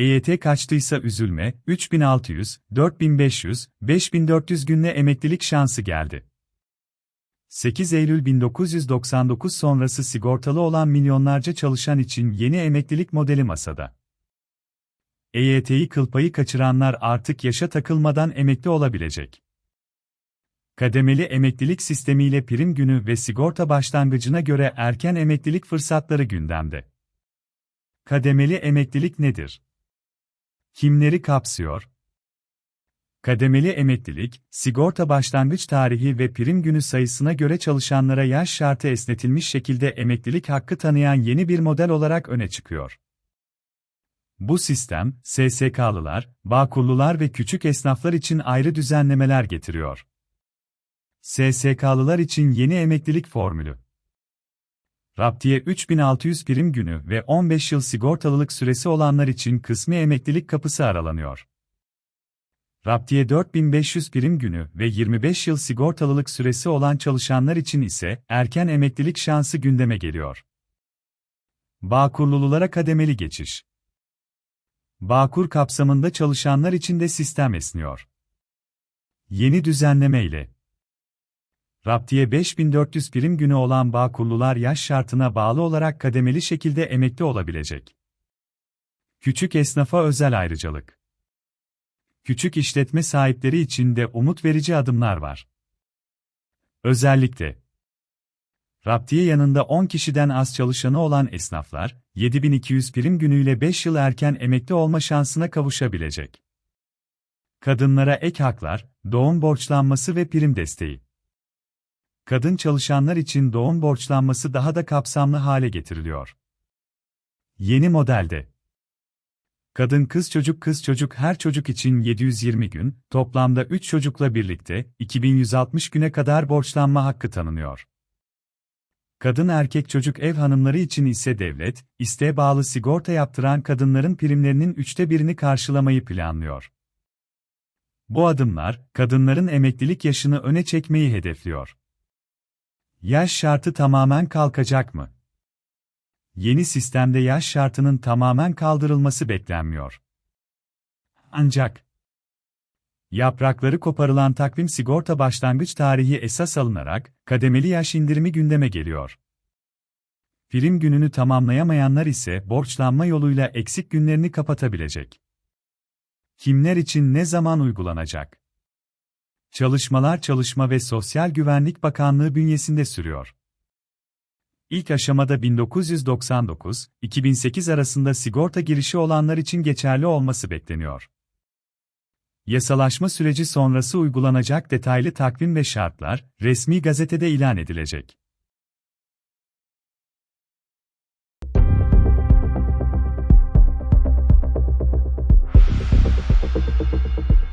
EYT kaçtıysa üzülme, 3600, 4500, 5400 günle emeklilik şansı geldi. 8 Eylül 1999 sonrası sigortalı olan milyonlarca çalışan için yeni emeklilik modeli masada. EYT'yi kıl payı kaçıranlar artık yaşa takılmadan emekli olabilecek. Kademeli emeklilik sistemiyle prim günü ve sigorta başlangıcına göre erken emeklilik fırsatları gündemde. Kademeli emeklilik nedir? Kimleri kapsıyor? Kademeli emeklilik, sigorta başlangıç tarihi ve prim günü sayısına göre çalışanlara yaş şartı esnetilmiş şekilde emeklilik hakkı tanıyan yeni bir model olarak öne çıkıyor. Bu sistem, SSK'lılar, Bağkurlular ve küçük esnaflar için ayrı düzenlemeler getiriyor. SSK'lılar için yeni emeklilik formülü. Raptiye 3600 prim günü ve 15 yıl sigortalılık süresi olanlar için kısmi emeklilik kapısı aralanıyor. Raptiye 4500 prim günü ve 25 yıl sigortalılık süresi olan çalışanlar için ise erken emeklilik şansı gündeme geliyor. Bağkurlululara kademeli geçiş. Bağkur kapsamında çalışanlar için de sistem esniyor. Yeni düzenleme ile Raptiye 5400 prim günü olan Bağkurlular yaş şartına bağlı olarak kademeli şekilde emekli olabilecek. Küçük esnafa özel ayrıcalık. Küçük işletme sahipleri için de umut verici adımlar var. Özellikle Raptiye yanında 10 kişiden az çalışanı olan esnaflar, 7200 prim günüyle 5 yıl erken emekli olma şansına kavuşabilecek. Kadınlara ek haklar, doğum borçlanması ve prim desteği. Kadın çalışanlar için doğum borçlanması daha da kapsamlı hale getiriliyor. Yeni modelde Kadın kız çocuk kız çocuk her çocuk için 720 gün, toplamda 3 çocukla birlikte 2160 güne kadar borçlanma hakkı tanınıyor. Kadın erkek çocuk ev hanımları için ise devlet, isteğe bağlı sigorta yaptıran kadınların primlerinin üçte birini karşılamayı planlıyor. Bu adımlar, kadınların emeklilik yaşını öne çekmeyi hedefliyor. Yaş şartı tamamen kalkacak mı? Yeni sistemde yaş şartının tamamen kaldırılması beklenmiyor. Ancak yaprakları koparılan takvim sigorta başlangıç tarihi esas alınarak kademeli yaş indirimi gündeme geliyor. Prim gününü tamamlayamayanlar ise borçlanma yoluyla eksik günlerini kapatabilecek. Kimler için ne zaman uygulanacak? Çalışmalar Çalışma ve Sosyal Güvenlik Bakanlığı bünyesinde sürüyor. İlk aşamada 1999-2008 arasında sigorta girişi olanlar için geçerli olması bekleniyor. Yasalaşma süreci sonrası uygulanacak detaylı takvim ve şartlar resmi gazetede ilan edilecek.